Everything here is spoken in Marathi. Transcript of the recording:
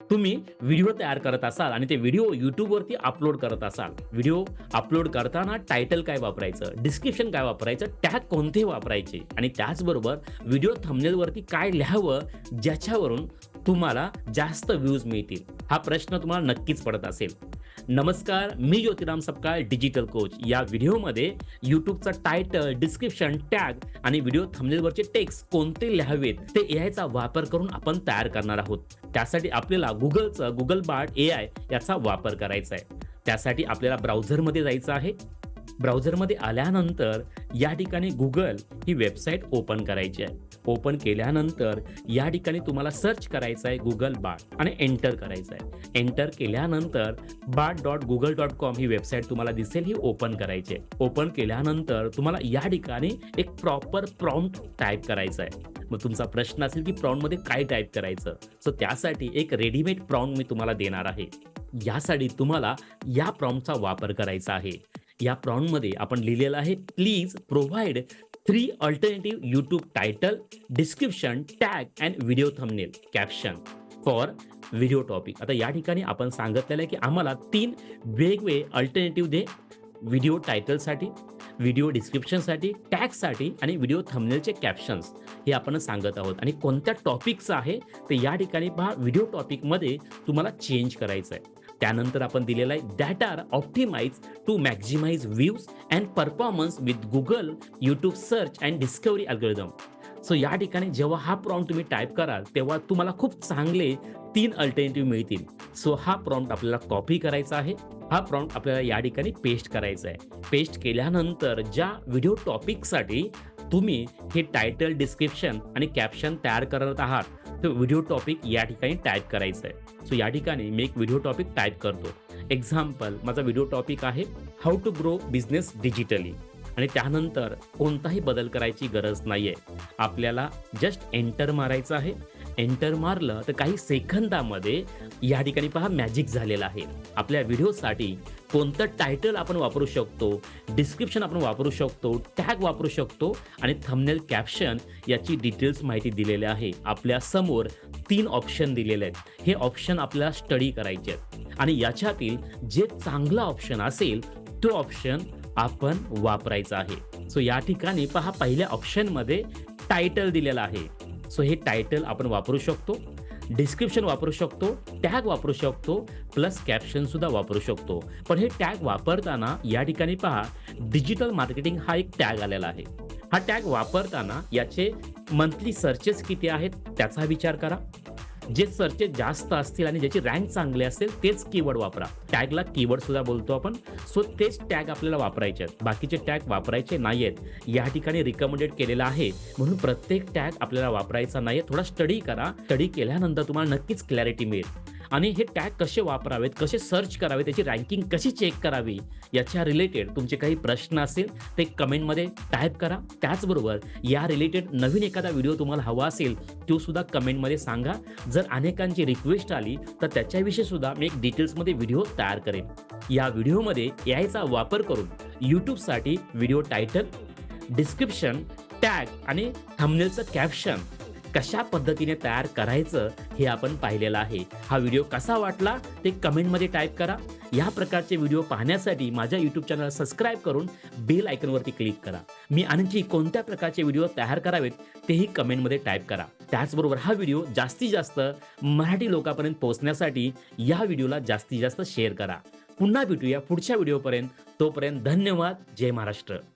तुम्ही व्हिडिओ तयार करत असाल आणि ते व्हिडिओ YouTubeवरती अपलोड करत असाल. व्हिडिओ अपलोड करताना टायटल काय वापरायचं, डिस्क्रिप्शन काय वापरायचं, टॅग कोणते वापरायचे आणि त्याचबरोबर व्हिडिओ थंबनेलवरती काय लिहावं, ज्याच्यावरून तुम्हाला जास्त व्ह्यूज मिळतील. हा प्रश्न तुम्हाला नक्कीच पडत असेल. नमस्कार, मी ज्योतिराम सपकाळ डिजिटल कोच. या व्हिडिओमध्ये युट्यूबचा टायटल, डिस्क्रिप्शन, टॅग आणि व्हिडिओ थंबनेलवरचे टेक्स्ट कोणते लिहावेत ते एआयचा वापर करून आपण तयार करणार आहोत. त्यासाठी आपल्याला Googleचं Google ए आय याचा वापर करायचा आहे. त्यासाठी आपल्याला ब्राउझरमध्ये जायचं आहे. ब्राउझरमध्ये आल्यानंतर या ठिकाणी गुगल ही वेबसाईट ओपन करायची आहे. ओपन केल्यानंतर या ठिकाणी तुम्हाला सर्च करायचं आहे गुगल Bard आणि एंटर करायचं आहे. एंटर केल्यानंतर बा डॉट गुगल डॉट कॉम ही वेबसाईट तुम्हाला दिसेल ही ओपन करायची आहे. ओपन केल्यानंतर तुम्हाला या ठिकाणी एक प्रॉपर प्रॉम्प्ट टाइप करायचा आहे. मग तुमचा प्रश्न असेल की प्रॉम्प्टमध्ये काय टाइप करायचं? सो त्यासाठी एक रेडीमेड प्रॉम्प्ट मी तुम्हाला देणार आहे. यासाठी तुम्हाला या प्रॉम्प्टचा वापर करायचा आहे. या प्रॉम्प्टमध्ये आपण लिहिलेलं आहे please provide three alternative YouTube title, description, tag and video thumbnail caption for video topic. आता या ठिकाणी आपण सांगितलेलं आहे की आम्हाला तीन वेगवेगळे अल्टरनेटिव्ह दे. व्हिडिओ टायटलसाठी, व्हिडिओ डिस्क्रिप्शनसाठी, टॅगसाठी आणि व्हिडिओ थंबनेलचे कॅप्शन्स हे आपण सांगत आहोत आणि कोणत्या टॉपिकचं आहे ते या ठिकाणी पहा व्हिडिओ टॉपिकमध्ये तुम्हाला चेंज करायचं आहे. त्यानंतर आपण दिलेलं आहे that are optimize to maximize views and performance with Google YouTube search and discovery algorithm. So या ठिकाणी जेव्हा हा प्रॉम्प्ट तुम्ही टाईप कराल तेव्हा तुम्हाला खूप चांगले तीन अल्टरनेटिव्ह मिळतील. सो हा प्रॉम्प्ट आपल्याला कॉपी करायचा आहे. हा प्रॉम्प्ट आपल्याला या ठिकाणी पेस्ट करायचा आहे. पेस्ट केल्यानंतर ज्या व्हिडिओ टॉपिकसाठी तुम्ही हे टायटल, डिस्क्रिप्शन आणि कॅप्शन तयार करत आहात, तो व्हिडिओ टॉपिक या ठिकाणी टाईप करायचा आहे. सो या ठिकाणी मी एक व्हिडिओ टॉपिक टाईप करतो. एक्झाम्पल माझा व्हिडिओ टॉपिक आहे how to grow business digitally आणि त्यानंतर कोणताही बदल करायची गरज नाहीये. आपल्याला जस्ट एंटर मारायचं आहे. एंटर मारलं तर काही सेकंदामध्ये या ठिकाणी पहा मॅजिक झालेलं आहे. आपल्या व्हिडिओसाठी कोणतं टायटल आपण वापरू शकतो, डिस्क्रिप्शन आपण वापरू शकतो, टॅग वापरू शकतो आणि थंबनेल कॅप्शन याची डिटेल्स माहिती दिलेली आहे. आपल्यासमोर तीन ऑप्शन दिलेले आहेत. हे ऑप्शन आपल्याला स्टडी करायचे आहेत आणि याच्यातील जे चांगला ऑप्शन असेल तो ऑप्शन आपण वापरायचा आहे. सो या ठिकाणी पहा पहिल्या ऑप्शनमध्ये टायटल दिलेलं आहे. सो हे टायटल आपण वापरू शकतो. डिस्क्रिप्शन वापरू शकतो, टॅग वापरू शकतो, प्लस कॅप्शन सुद्धा वापरू शकतो. पण हे टॅग वापरताना या ठिकाणी पहा डिजिटल मार्केटिंग हा एक टॅग आलेला आहे. हा टॅग वापरताना याचे मंथली सर्चेस किती आहेत त्याचा विचार करा. जे सर्चेस जास्त असतील आणि ज्याची रँक चांगली असेल तेच कीवर्ड वापरा. टॅगला कीवर्ड सुद्धा बोलतो आपण. सो तेच टॅग आपल्याला वापरायचे आहेत. बाकीचे टॅग वापरायचे नाही आहेत या ठिकाणी रिकमेंडेड केलेलं आहे. म्हणून प्रत्येक टॅग आपल्याला वापरायचा नाहीये. थोडा स्टडी करा. स्टडी केल्यानंतर तुम्हाला नक्कीच क्लॅरिटी मिळेल. आणि हे टॅग कसे वापरावेत, कसे सर्च करावे, त्याची रँकिंग कशी चेक करावी याच्या रिलेटेड तुमचे काही प्रश्न असेल ते कमेंटमध्ये टाईप करा. त्याचबरोबर या रिलेटेड नवीन एखादा व्हिडिओ तुम्हाला हवा असेल तो सुद्धा कमेंटमध्ये सांगा. जर अनेकांची रिक्वेस्ट आली तर त्याच्याविषयी सुद्धा मी एक डिटेल्समध्ये व्हिडिओ तयार करेन. या व्हिडिओमध्ये यायचा वापर करून यूट्यूबसाठी व्हिडिओ टायटल, डिस्क्रिप्शन, टॅग आणि थंबनेलचं कॅप्शन कशा पद्धतीने तयार करायचं हे आपण पाहिलेलं आहे. हा व्हिडिओ कसा वाटला ते कमेंटमध्ये टाईप करा. या प्रकारचे व्हिडिओ पाहण्यासाठी माझ्या यूट्यूब चॅनलला सबस्क्राईब करून बेल आयकनवरती क्लिक करा. मी आणखी कोणत्या प्रकारचे व्हिडिओ तयार करावेत तेही कमेंटमध्ये टाईप करा. त्याचबरोबर हा व्हिडिओ जास्तीत जास्त मराठी लोकांपर्यंत पोहोचण्यासाठी या व्हिडिओला जास्तीत जास्त शेअर करा. पुन्हा भेटूया पुढच्या व्हिडिओपर्यंत. तोपर्यंत धन्यवाद. जय महाराष्ट्र.